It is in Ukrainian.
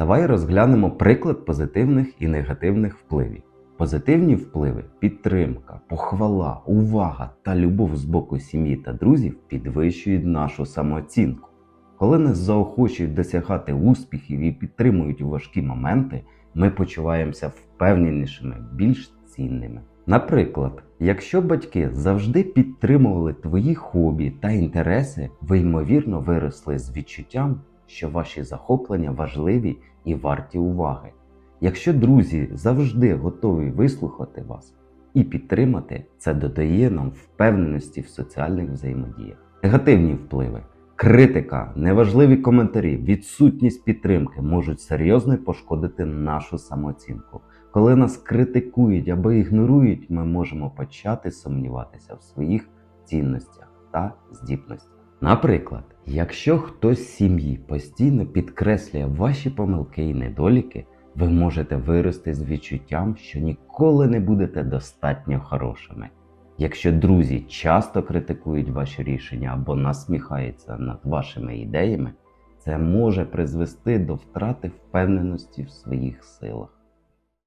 Давай розглянемо приклад позитивних і негативних впливів. Позитивні впливи підтримка, похвала, увага та любов з боку сім'ї та друзів підвищують нашу самооцінку. Коли нас заохочують досягати успіхів і підтримують важкі моменти, ми почуваємося впевненішими, більш цінними. Наприклад, якщо батьки завжди підтримували твої хобі та інтереси, ви ймовірно виросли з відчуттям, що ваші захоплення важливі і варті уваги. Якщо друзі завжди готові вислухати вас і підтримати, це додає нам впевненості в соціальних взаємодіях. Негативні впливи. Критика, неважливі коментарі, відсутність підтримки можуть серйозно пошкодити нашу самооцінку. Коли нас критикують або ігнорують, ми можемо почати сумніватися в своїх цінностях та здібностях. Наприклад, якщо хтось з сім'ї постійно підкреслює ваші помилки і недоліки, ви можете вирости з відчуттям, що ніколи не будете достатньо хорошими. Якщо друзі часто критикують ваші рішення або насміхаються над вашими ідеями, це може призвести до втрати впевненості в своїх силах.